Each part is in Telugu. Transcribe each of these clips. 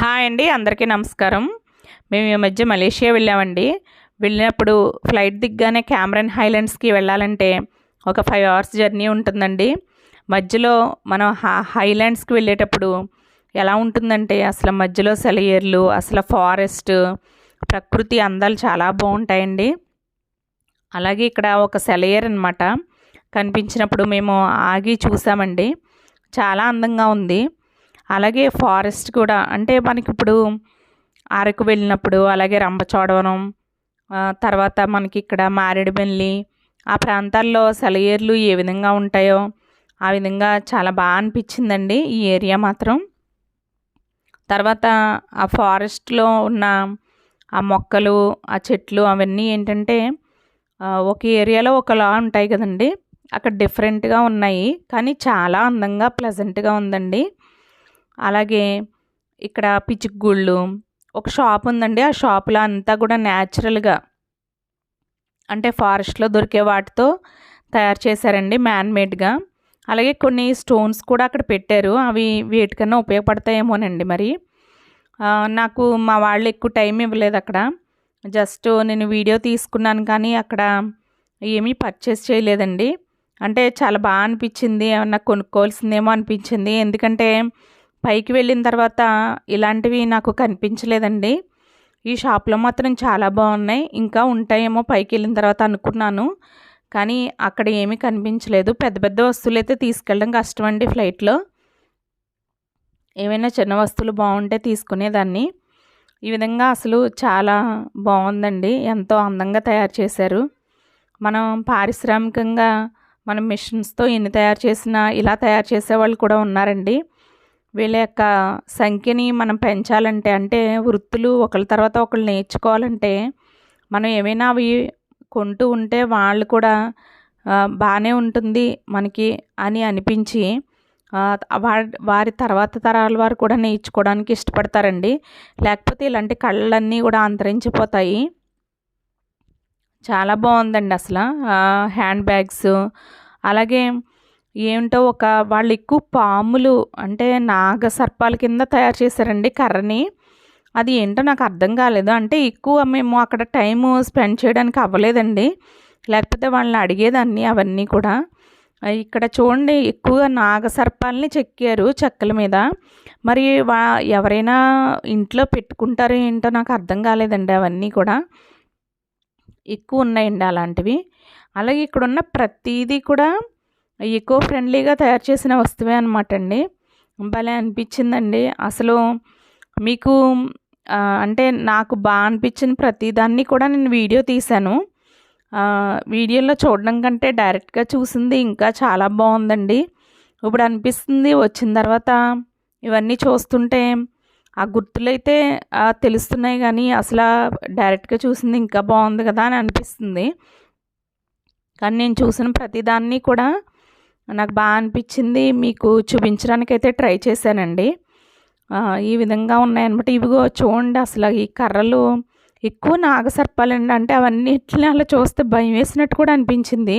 హాయ్ అండి అందరికీ నమస్కారం. మేము ఈ మధ్య మలేషియా వెళ్ళామండి. వెళ్ళినప్పుడు ఫ్లైట్ దిగ్గానే క్యామరన్ హైలాండ్స్కి వెళ్ళాలంటే ఒక ఫైవ్ అవర్స్ జర్నీ ఉంటుందండి. మధ్యలో మనం హైలాండ్స్కి వెళ్ళేటప్పుడు ఎలా ఉంటుందంటే అసలు మధ్యలో సెలయేర్లు అసలు ఫారెస్ట్ ప్రకృతి అందాలు చాలా బాగుంటాయండి. అలాగే ఇక్కడ ఒక సెలయేర్ అనమాట కనిపించినప్పుడు మేము ఆగి చూసామండి. చాలా అందంగా ఉంది. అలాగే ఫారెస్ట్ కూడా అంటే మనకి ఇప్పుడు అరకు వెళ్ళినప్పుడు అలాగే రంపచోడవరం తర్వాత మనకి ఇక్కడ మారేడుమిల్లి ఆ ప్రాంతాల్లో సెలయేర్లు ఏ విధంగా ఉంటాయో ఆ విధంగా చాలా బాగా అనిపించిందండి ఈ ఏరియా మాత్రం. తర్వాత ఆ ఫారెస్ట్లో ఉన్న ఆ మొక్కలు ఆ చెట్లు అవన్నీ ఏంటంటే ఒక ఏరియాలో ఒకలా ఉంటాయి కదండి. అక్కడ డిఫరెంట్గా ఉన్నాయి కానీ చాలా అందంగా ప్లెజెంట్గా ఉందండి. అలాగే ఇక్కడ పిచ్చుగుళ్ళు ఒక షాప్ ఉందండి. ఆ షాప్లో అంతా కూడా న్యాచురల్గా అంటే ఫారెస్ట్లో దొరికే వాటితో తయారు చేశారండి మ్యాన్మేడ్గా. అలాగే కొన్ని స్టోన్స్ కూడా అక్కడ పెట్టారు. అవి వేటికన్నా ఉపయోగపడతాయేమోనండి మరి. నాకు మా వాళ్ళు ఎక్కువ టైం ఇవ్వలేదు అక్కడ. జస్ట్ నేను వీడియో తీసుకున్నాను కానీ అక్కడ ఏమీ పర్చేస్ చేయలేదండి. అంటే చాలా బాగా అనిపించింది. ఏమన్నా కొనుక్కోవాల్సిందేమో అనిపించింది. ఎందుకంటే పైకి వెళ్ళిన తర్వాత ఇలాంటివి నాకు కనిపించలేదండి. ఈ షాప్లో మాత్రం చాలా బాగున్నాయి. ఇంకా ఉంటాయేమో పైకి వెళ్ళిన తర్వాత అనుకున్నాను. కానీ అక్కడ ఏమీ కనిపించలేదు. పెద్ద పెద్ద వస్తువులు అయితే తీసుకెళ్ళడం కష్టం అండి ఫ్లైట్లో. ఏమైనా చిన్న వస్తువులు బాగుంటే తీసుకునేదాన్ని. ఈ విధంగా అసలు చాలా బాగుందండి. ఎంతో అందంగా తయారు చేశారు. మనం పారిశ్రామికంగా మనం మిషన్స్తో ఎన్ని తయారు చేసినా ఇలా తయారు చేసేవాళ్ళు కూడా ఉన్నారండి. వీళ్ళ యొక్క సంఖ్యని మనం పెంచాలంటే అంటే వృత్తులు ఒకళ్ళ తర్వాత ఒకళ్ళు నేర్చుకోవాలంటే మనం ఏమైనా అవి కొంటూ ఉంటే వాళ్ళు కూడా బాగానే ఉంటుంది మనకి అని అనిపించి వారి వారి తర్వాత తరాల వారు కూడా నేర్చుకోవడానికి ఇష్టపడతారండి. లేకపోతే ఇలాంటి కళ్ళన్నీ కూడా అంతరించిపోతాయి. చాలా బాగుందండి అసలు హ్యాండ్ బ్యాగ్స్. అలాగే ఏంటో ఒక వాళ్ళు ఎక్కువ పాములు అంటే నాగ సర్పాల కింద తయారు చేశారండి కర్రని. అది ఏంటో నాకు అర్థం కాలేదు. అంటే ఎక్కువ మేము అక్కడ టైము స్పెండ్ చేయడానికి అవ్వలేదండి. లేకపోతే వాళ్ళని అడిగేదాన్ని అవన్నీ కూడా. ఇక్కడ చూడండి ఎక్కువగా నాగ సర్పాలని చెక్కారు చెక్కల మీద. మరి వా ఎవరైనా ఇంట్లో పెట్టుకుంటారో ఏంటో నాకు అర్థం కాలేదండి అవన్నీ కూడా. ఎక్కువ ఉన్నాయండి అలాంటివి. అలాగే ఇక్కడ ఉన్న ప్రతిదీ కూడా ఎకో ఫ్రెండ్లీగా తయారు చేసిన వస్తువే అనమాట అండి భలే అనిపించిందండి. అసలు మీకు అంటే నాకు బాగా అనిపించిన ప్రతిదాన్ని కూడా నేను వీడియో తీశాను. వీడియోలో చూడడం కంటే డైరెక్ట్గా చూసింది ఇంకా చాలా బాగుందండి. ఇప్పుడు అనిపిస్తుంది వచ్చిన తర్వాత ఇవన్నీ చూస్తుంటే ఆ గుర్తులైతే తెలుస్తున్నాయి కానీ అసలు డైరెక్ట్గా చూసింది ఇంకా బాగుంది కదా అని అనిపిస్తుంది. కానీ నేను చూసిన ప్రతిదాన్ని కూడా నాకు బాగా అనిపించింది. మీకు చూపించడానికి అయితే ట్రై చేశానండి. ఈ విధంగా ఉన్నాయన్నమాట. ఇవిగో చూడండి అసలు ఈ కర్రలు ఎక్కువ నాగసర్పాలండి. అంటే అవన్నీ ఇట్లా అలా చూస్తే భయం వేసినట్టు కూడా అనిపించింది.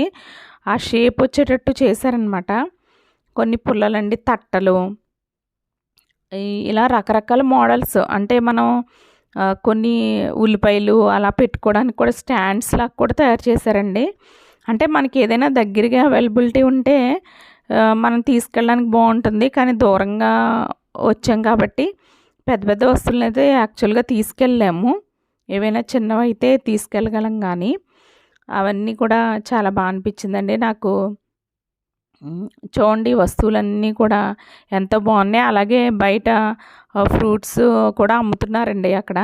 ఆ షేప్ వచ్చేటట్టు చేశారనమాట కొన్ని పుల్లలండి తట్టలు. ఇలా రకరకాల మోడల్స్. అంటే మనం కొన్ని ఉల్లిపాయలు అలా పెట్టుకోవడానికి కూడా స్టాండ్స్ లాగా కూడా తయారు చేశారండి. అంటే మనకి ఏదైనా దగ్గరగా అవైలబిలిటీ ఉంటే మనం తీసుకెళ్ళడానికి బాగుంటుంది. కానీ దూరంగా వచ్చాం కాబట్టి పెద్ద పెద్ద వస్తువులను అయితే యాక్చువల్గా తీసుకెళ్ళాము. ఏవైనా చిన్నవి అయితే తీసుకెళ్ళగలం కానీ అవన్నీ కూడా చాలా బాగా అనిపించిందండి. నాకు చూడండి వస్తువులన్నీ కూడా ఎంతో బాగున్నాయి. అలాగే బయట ఫ్రూట్స్ కూడా అమ్ముతున్నారండి అక్కడ.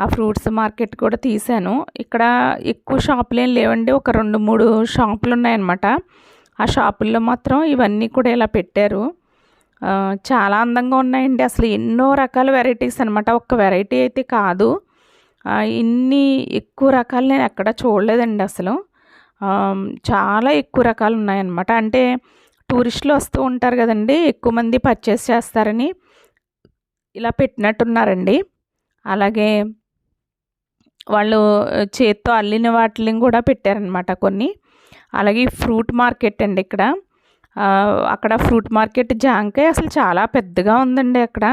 ఆ ఫ్రూట్స్ మార్కెట్ కూడా తీశాను. ఇక్కడ ఎక్కువ షాపులు ఏం లేవండి. ఒక రెండు మూడు షాపులు ఉన్నాయన్నమాట ఆ షాపుల్లో మాత్రం ఇవన్నీ కూడా ఇలా పెట్టారు. చాలా అందంగా ఉన్నాయండి. అసలు ఎన్నో రకాల వెరైటీస్ అనమాట ఒక్క వెరైటీ అయితే కాదు. ఇన్ని ఎక్కువ రకాలు నేను ఎక్కడ చూడలేదండి అసలు. చాలా ఎక్కువ రకాలు ఉన్నాయన్నమాట. అంటే టూరిస్టులు వస్తూ ఉంటారు కదండి. ఎక్కువ మంది పర్చేస్ చేస్తారని ఇలా పెట్టినట్టున్నారండి. అలాగే వాళ్ళు చేత్తో అల్లిన వాటిని కూడా పెట్టారనమాట కొన్ని. అలాగే ఫ్రూట్ మార్కెట్ అండి ఇక్కడ. అక్కడ ఫ్రూట్ మార్కెట్ జాంకాయ అసలు చాలా పెద్దగా ఉందండి అక్కడ.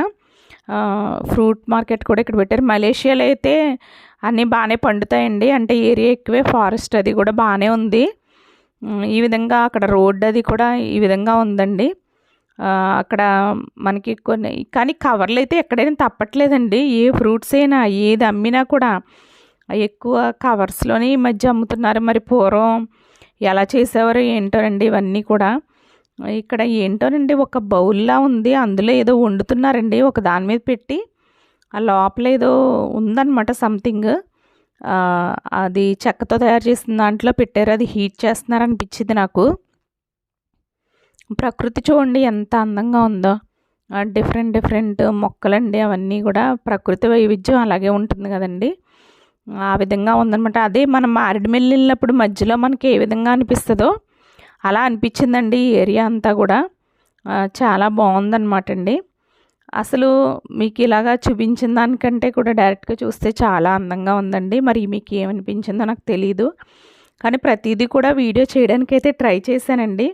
ఫ్రూట్ మార్కెట్ కూడా ఇక్కడ పెట్టారు. మలేషియాలో అయితే అన్నీ బాగానే పండుతాయండి. అంటే ఏరియా ఎక్కువే ఫారెస్ట్ అది కూడా బాగానే ఉంది. ఈ విధంగా అక్కడ రోడ్ అది కూడా ఈ విధంగా ఉందండి. అక్కడ మనకి కొన్ని కానీ కవర్లు అయితే ఎక్కడైనా తప్పట్లేదండి. ఏ ఫ్రూట్స్ అయినా ఏది అమ్మినా కూడా ఎక్కువ కవర్స్లోనే ఈ మధ్య అమ్ముతున్నారు. మరి పూర్వం ఎలా చేసేవారు ఏంటోనండి ఇవన్నీ కూడా. ఇక్కడ ఏంటోనండి ఒక బౌల్లా ఉంది. అందులో ఏదో వండుతున్నారండి. ఒక దాని మీద పెట్టి ఆ లోపల ఏదో ఉందన్నమాట సంథింగ్. అది చెక్కతో తయారు చేసిన దాంట్లో పెట్టారు. అది హీట్ చేస్తున్నారు అనిపించింది నాకు. ప్రకృతి చూడండి ఎంత అందంగా ఉందో. డిఫరెంట్ డిఫరెంట్ మొక్కలండి అవన్నీ కూడా. ప్రకృతి వైవిధ్యం అలాగే ఉంటుంది కదండి. ఆ విధంగా ఉందనమాట అదే మనం మారేడుమిల్లి వెళ్ళినప్పుడు మధ్యలో మనకి ఏ విధంగా అనిపిస్తుందో అలా అనిపించిందండి ఈ ఏరియా అంతా కూడా. చాలా బాగుందన్నమాట అండి. అసలు మీకు ఇలాగా చూపించిన దానికంటే కూడా డైరెక్ట్గా చూస్తే చాలా అందంగా ఉందండి. మరి మీకు ఏమనిపించిందో నాకు తెలియదు కానీ ప్రతిదీ కూడా వీడియో చేయడానికి అయితే ట్రై చేశానండి.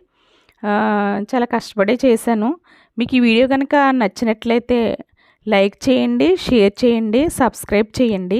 చాలా కష్టపడే చేశాను. మీకు ఈ వీడియో కనుక నచ్చినట్లయితే లైక్ చేయండి షేర్ చేయండి సబ్స్క్రైబ్ చేయండి.